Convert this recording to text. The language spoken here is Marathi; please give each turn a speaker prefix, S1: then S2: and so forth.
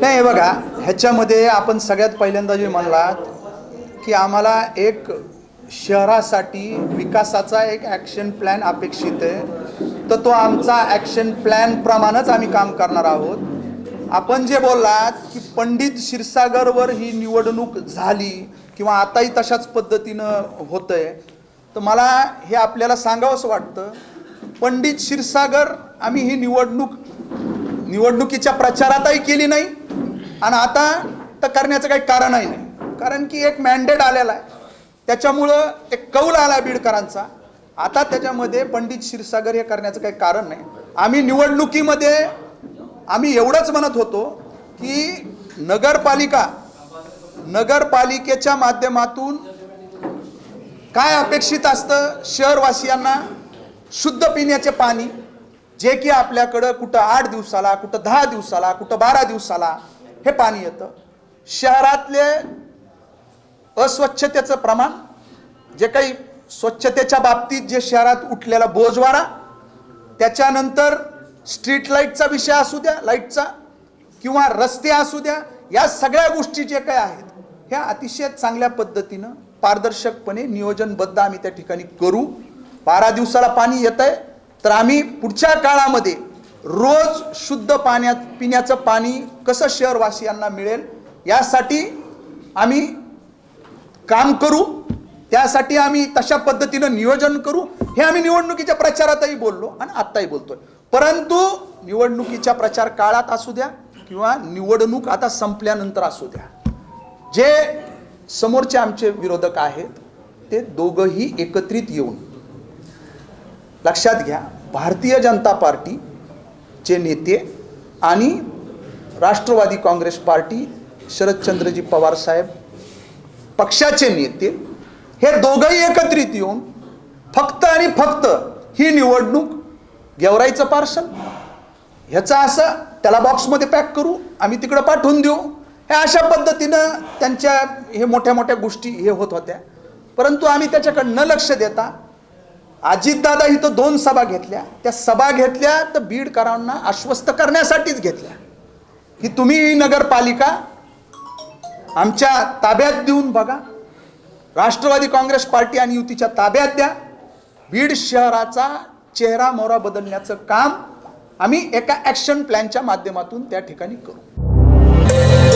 S1: नाही हे बघा ह्याच्यामध्ये आपण सगळ्यात पहिल्यांदा जे म्हणलात की आम्हाला एक शहरासाठी विकासाचा एक ॲक्शन प्लॅन अपेक्षित आहे. तर तो आमचा ॲक्शन प्लॅनप्रमाणेच आम्ही काम करणार आहोत. आपण जे बोललात की पंडित क्षीरसागरवर ही निवडणूक झाली किंवा आताही तशाच पद्धतीनं होतंय तर मला हे आपल्याला सांगावंसं वाटतं पंडित क्षीरसागर आम्ही ही निवडणूक निवडणुकीच्या प्रचारातही केली नाही आणि आता तर करण्याचं काही कारणही नाही. कारण की एक मॅन्डेट आलेला आहे. त्याच्यामुळं एक कौल आला बीडकरांचा. आता त्याच्यामध्ये पंडित क्षीरसागर हे करण्याचं काही कारण नाही. आम्ही निवडणुकीमध्ये आम्ही एवढंच म्हणत होतो की नगरपालिका नगरपालिकेच्या माध्यमातून काय अपेक्षित असतं शहरवासियांना? शुद्ध पिण्याचे पाणी जे की आपल्याकडं कुठं आठ दिवसाला कुठं दहा दिवसाला कुठं बारा दिवसाला हे पाणी येतं. शहरातले अस्वच्छतेचं प्रमाण जे काही स्वच्छतेच्या बाबतीत जे शहरात उठलेला बोजवारा त्याच्यानंतर स्ट्रीट लाईटचा विषय असू द्या लाईटचा किंवा रस्ते असू द्या या सगळ्या गोष्टी जे काही आहेत ह्या अतिशय चांगल्या पद्धतीनं पारदर्शकपणे नियोजनबद्ध आम्ही त्या ठिकाणी करू. बारा दिवसाला पाणी येत आहे तर आम्ही पुढच्या काळामध्ये रोज शुद्ध पाण्यात पिण्याचं पाणी कसं शहरवासियांना मिळेल यासाठी आम्ही काम करू त्यासाठी आम्ही तशा पद्धतीनं नियोजन करू. हे आम्ही निवडणुकीच्या प्रचारातही बोललो आणि आत्ताही बोलतोय. परंतु निवडणुकीच्या प्रचार काळात असू द्या किंवा निवडणूक आता संपल्यानंतर असू द्या जे समोरचे आमचे विरोधक आहेत ते दोघंही एकत्रित येऊन लक्षात घ्या भारतीय जनता पार्टी चे नेते आणि राष्ट्रवादी काँग्रेस पार्टी शरदचंद्रजी पवार साहेब पक्षाचे नेते हे दोघंही एकत्रित येऊन फक्त आणि फक्त ही निवडणूक गेवराईचं पार्सल. ह्याचा असं त्याला बॉक्समध्ये पॅक करू आम्ही तिकडं पाठवून देऊ. हे अशा पद्धतीनं त्यांच्या हे मोठ्या मोठ्या गोष्टी हे होत होत्या. परंतु आम्ही त्याच्याकडे न लक्ष देता अजितदादा इथं दोन सभा घेतल्या. त्या सभा घेतल्या तर बीडकरांना आश्वस्त करण्यासाठीच घेतल्या. की तुम्ही नगरपालिका आमच्या ताब्यात देऊन बघा. राष्ट्रवादी काँग्रेस पार्टी आणि युतीच्या ताब्यात द्या. बीड शहराचा चेहरा मोहरा बदलण्याचं काम आम्ही एका ॲक्शन प्लॅनच्या माध्यमातून त्या ठिकाणी करू.